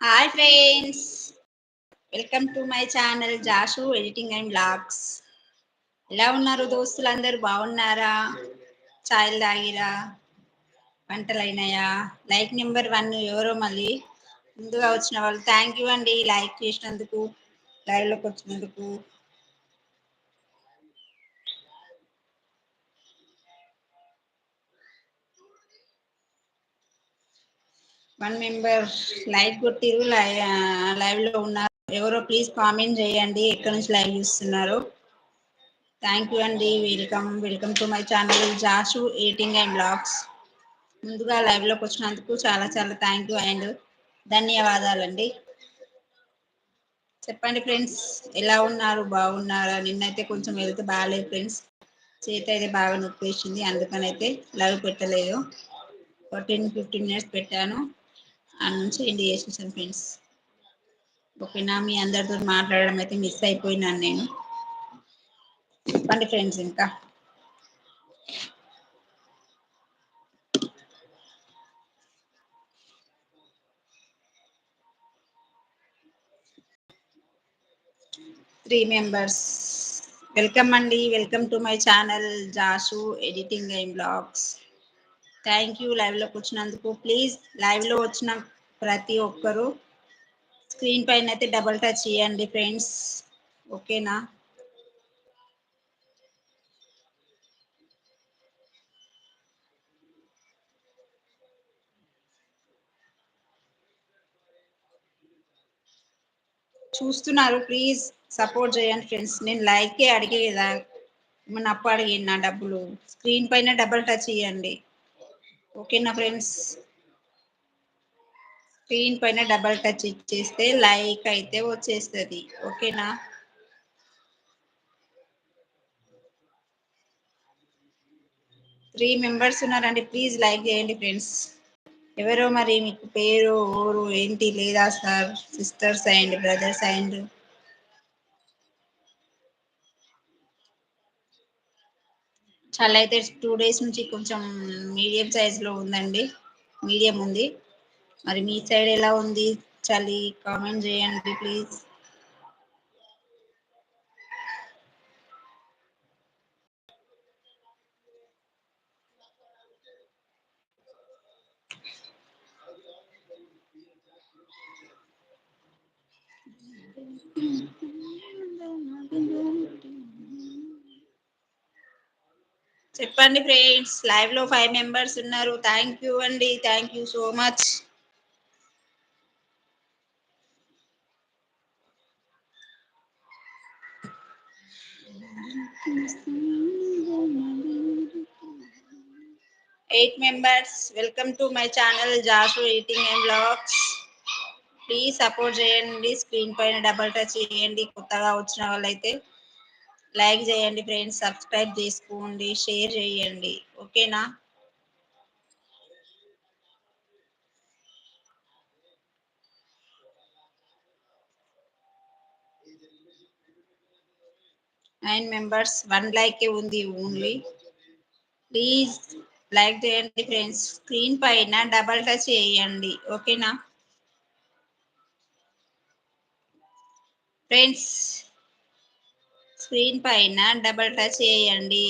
Hi friends welcome to my channel Jashu editing and blogs ఎలా ఉన్నారు దోస్తులందరూ? బాగున్నారా? చాయ్ తాగిరా? వంటలు అయినాయా లైక్ నెంబర్ వన్ ఎవరో మళ్ళీ? ముందుగా వచ్చిన వాళ్ళు థ్యాంక్ యూ అండి. లైక్ చేసినందుకు. లైవ్లోకి వచ్చినందుకు వన్ మెంబర్ లైవ్ కొట్టిరు లైవ్లో ఉన్నారు. ఎవరో ప్లీజ్ కామెంట్ చేయండి ఎక్కడి నుంచి లైవ్ చూస్తున్నారు. థ్యాంక్ యూ అండి welcome welcome to my channel Jashu eating and vlogs ముందుగా లైవ్లోకి వచ్చినందుకు చాలా చాలా థ్యాంక్ యూ అండ్ ధన్యవాదాలండి. చెప్పండి ఫ్రెండ్స్ ఎలా ఉన్నారు? బాగున్నారా? నిన్నైతే కొంచెం వెళ్తే బాగాలేదు ఫ్రెండ్స్. చేతి అయితే బాగా నొప్పి వేసింది అందుకనైతే లైవ్ పెట్టలేదు. ఒక టెన్ ఫిఫ్టీన్ మినిట్స్ పెట్టాను. ఆ నుంచి ఎండ్ చేసేసాను ఫ్రెండ్స్. ఓకేనా? మీ అందరితో మాట్లాడడం అయితే మిస్ అయిపోయినాను నేను. చెప్పండి ఫ్రెండ్స్ ఇంకా. Three members. వెల్కమ్ అండి. Welcome to my channel Jashu editing and blogs. Thank you లైవ్లోకి వచ్చినందుకు. ప్లీజ్ లైవ్లో వచ్చిన ప్రతి ఒక్కరూ స్క్రీన్ పైన అయితే డబల్ టచ్ చేయండి ఫ్రెండ్స్. ఓకేనా? చూస్తున్నారు. ప్లీజ్ సపోర్ట్ చేయండి ఫ్రెండ్స్ నేను లైకే అడిగేదా? మన అప్పు అడిగింది నా డబ్బులు? స్క్రీన్ పైన డబల్ టచ్ చేయండి ఓకేనా ఫ్రెండ్స్ స్క్రీన్ పైన డబల్ టచ్ ఇచ్చేస్తే లైక్ అయితే వచ్చేస్తుంది. ఓకేనా త్రీ మెంబర్స్ ఉన్నారండి. ప్లీజ్ లైక్ చేయండి ఫ్రెండ్స్ ఎవరో మరి మీకు పేరు ఊరు ఏంటి లేదా sir? Sisters and brothers and చాలా అయితే టూ డేస్ నుంచి కొంచెం మీడియం సైజులో ఉందండి. మీడియం ఉంది. మరి మీ సైడ్ ఎలా ఉంది? చలి కామెంట్ చేయండి ప్లీజ్ చెప్పండి ఫ్రెండ్స్. లైవ్లో ఫైవ్ మెంబర్స్ ఉన్నారు. థ్యాంక్ యూ అండి. Thank you so much eight members welcome to my channel Jashu editing and blogs please support చేయండి. స్క్రీన్ పైన డబల్ టచ్ చేయండి. కొత్తగా వచ్చిన వాళ్ళైతే. లైక్ చేయండి ఫ్రెండ్స్ సబ్స్క్రైబ్ చేసుకోండి షేర్ చేయండి. ఓకేనా? నైన్ మెంబర్స్ వన్ లైకే ఉంది ఓన్లీ ప్లీజ్ లైక్ చేయండి ఫ్రెండ్స్. స్క్రీన్ పైన డబల్ టచ్ చేయండి. ఓకేనా? ఫ్రెండ్స్ స్క్రీన్ పైన డబల్ టచ్ చేయండి.